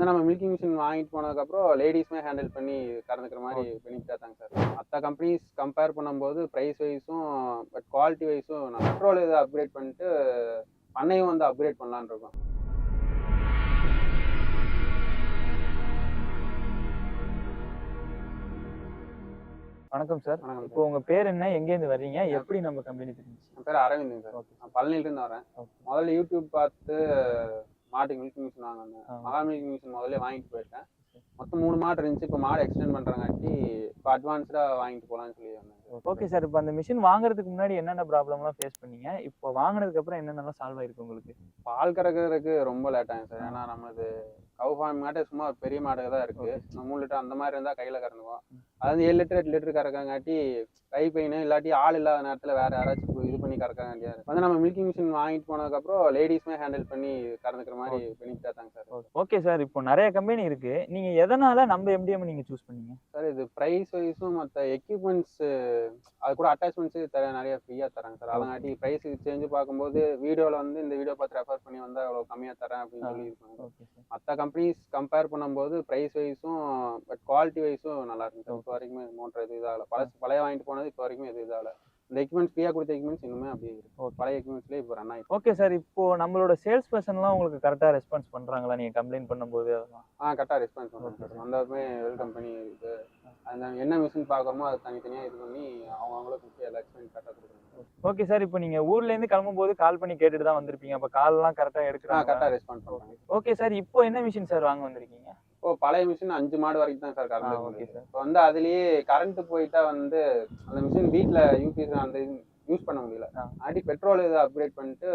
வந்து நம்ம milking machine வாங்கிட்டு போனதுக்கப்புறம் லேடிஸ்மே ஹேண்டில் பண்ணி கறந்துக்கிற மாதிரி பெனிஃபிட்டாக தாங்க சார் மற்ற கம்பெனிஸ் கம்பேர் பண்ணும்போது ப்ரைஸ் வைஸும் பட் குவாலிட்டி வைஸும் பெட்ரோல் இதை அப்கிரேட் பண்ணிட்டு பண்ணையும் வந்து அப்கிரேட் பண்ணலான்னு இருக்கோம். வணக்கம் சார் வணக்கம் இப்போ உங்க பேர் என்ன? எங்கேருந்து வர்றீங்க? எப்படி நம்ம கம்பெனி தெரிஞ்சு என் பேர் அரவிந்துங்க சார் நான் பழனியிலேருந்து வரேன். முதல்ல யூடியூப் பார்த்து மாட்டுக்கு மில்கிங் மிஷின் வாங்கினேன். மகா மில்கிங் மிஷின் முதல்ல வாங்கிட்டு போயிட்டேன். மொத்தம் மூணு மாடு இருந்துச்சு. இப்போ மாடு எக்ஸ்டெண்ட் பண்ணுறாங்காட்டி இப்போ அட்வான்ஸ்டாக வாங்கிட்டு போகலான்னு சொல்லி வந்தேன். Okay sir. இப்போ அந்த மிஷின் வாங்குறதுக்கு முன்னாடி என்னென்ன ப்ராப்ளம்லாம் ஃபேஸ் பண்ணீங்க? இப்போ வாங்குனதுக்கு அப்புறம் என்னென்னலாம் சால்வ் ஆயிருக்கு உங்களுக்கு? பால் கறக்கிறதுக்கு ரொம்ப லேட் ஆகும் சார். ஏன்னா நம்மளது கவு ஃபார்ம் மாட்டே சும்மா ஒரு பெரிய மாடு தான் இருக்கு மூணு லிட்டர் அந்த மாதிரி இருந்தால் கையில் கறந்துக்குவோம். அது வந்து ஏழு லிட்டர் எட்டு லிட்டர் கறக்கங்காட்டி கை பெயின் இல்லாட்டி ஆள் இல்லாத நேரத்தில் வேற யாராச்சும் இது பண்ணி இருக்கு. வந்து நம்ம மில்கிங் மிஷின் வாங்கிட்டு போனதுக்கப்புறம் லேடிஸ்மே ஹேண்டில் பண்ணி கறந்துக்கிற மாதிரி பெனிஃபிட்டாக தாங்க சார் ஓகே சார் இப்போ நிறைய கம்பெனி இருக்கு. நீங்க எதனால நம்ம எம்டிஎம் நீங்க சூஸ் பண்ணீங்க? சார் இது ப்ரைஸ் வைஸும் மற்ற எக்யூப்மெண்ட்ஸ் அது கூட அட்டாச்மெண்ட்ஸு தர நிறைய ஃப்ரீயாக தராங்க சார் அதங்காட்டி ப்ரைஸ் சேஞ்சு பார்க்கும்போது வீடியோவில் வந்து இந்த வீடியோ பார்த்து ரெஃபர் பண்ணி வந்தால் அவ்வளோ கம்மியாக தரேன் அப்படின்னு. சொல்லி மற்ற கம்பெனிஸ் கம்பேர் பண்ணும்போது ப்ரைஸ் வைஸும் பட் குவாலிட்டி வைஸும் நல்லா இருக்கு இப்போ வரைக்குமே மோட்டர் எதுவும் இதாகல. பழசு பழைய வாங்கிட்டு போனது இப்போ வரைக்கும் எதுவும் இதாகல. இந்த எக்யூப்மெண்ட்ஸ் ஃப்ரீயாக கொடுத்த எக்யூப்மெண்ட்ஸ் இன்னுமே அப்படியே இருக்கு. பழைய எக்யூப்மெண்ட்ஸ்லேயே இப்போ ரன் ஆகிட்டு ஓகே சார் இப்போ நம்மளோட சேல்ஸ் பர்சன்லாம் உங்களுக்கு கரெக்டா ரெஸ்பான்ஸ் பண்றாங்களா? நீங்க கம்ப்ளைண்ட் பண்ணும்போது ஆ கரெக்டாக ரெஸ்பான்ஸ் பண்ணுறாங்க சார் sir. வந்ததுமே வெல்கம் பண்ணி இது. அந்த என்ன மிஷின் பார்க்குறோமோ அது தனித்தனியாக இது பண்ணி அவங்க அவங்களுக்கு கொடுத்து எல்லா எக்ஸ்பிளைன் கரெக்டாக ஓகே சார் இப்போ நீங்க ஊர்ல இருந்து கிளம்பும்போது கால் பண்ணி கேட்டுட்டு தான் வந்திருப்பீங்க. அப்ப கால்லாம் கரெக்டா ஆ எடுக்கிறாங்க கரெக்டாக ரெஸ்பான்ஸ் பண்ணுறாங்க ஓகே சார் இப்போ என்ன மிஷின் சார் வாங்க வந்திருக்கீங்க? இப்போ பழைய மிஷின் அஞ்சு மாடு வரைக்கும் தான் சார் கறந்து ஓகே சார் இப்போ வந்து அதுலயே கரண்ட் போயிட்டா வந்து அந்த மிஷின் வீட்டில் யூபிஎஸ் அந்த யூஸ் பண்ண முடியல. ஆடி பெட்ரோல் இதை அப்கிரேட் பண்ணிட்டு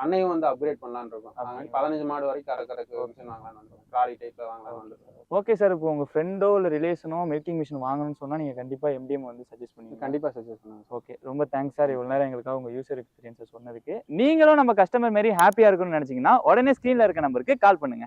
பண்ணையும் வந்து அப்கிரேட் பண்ணலான்னு இருக்கோம். பதினஞ்சு மாடு வரைக்கும் கறக்கறதுக்கு மிஷின் வாங்கலாம்னு ட்ராலி டைப்ல இருக்கோம் ஓகே சார் இப்போ உங்க ஃப்ரெண்டோ இல்ல ரிலேஷனோ மில்கிங் மிஷின் வாங்கணும்னு சொன்னா நீங்க கண்டிப்பா எம்டிஎம் வந்து சஜஸ்ட் பண்ணுவீங்க. கண்டிப்பா சஜஸ்ட் பண்ணுவேன் ஓகே ரொம்ப தேங்க்ஸ் சார் இவ்வளோ நேரம் எங்களுக்காக உங்க யூசர் எக்ஸ்பீரியன்ஸை சொன்னதுக்கு. நீங்களும் நம்ம கஸ்டமர் மாதிரி ஹாப்பியா இருக்கணும்னு நினைச்சீங்கன்னா உடனே ஸ்க்ரீன்ல இருக்க நம்பருக்கு கால் பண்ணுங்க.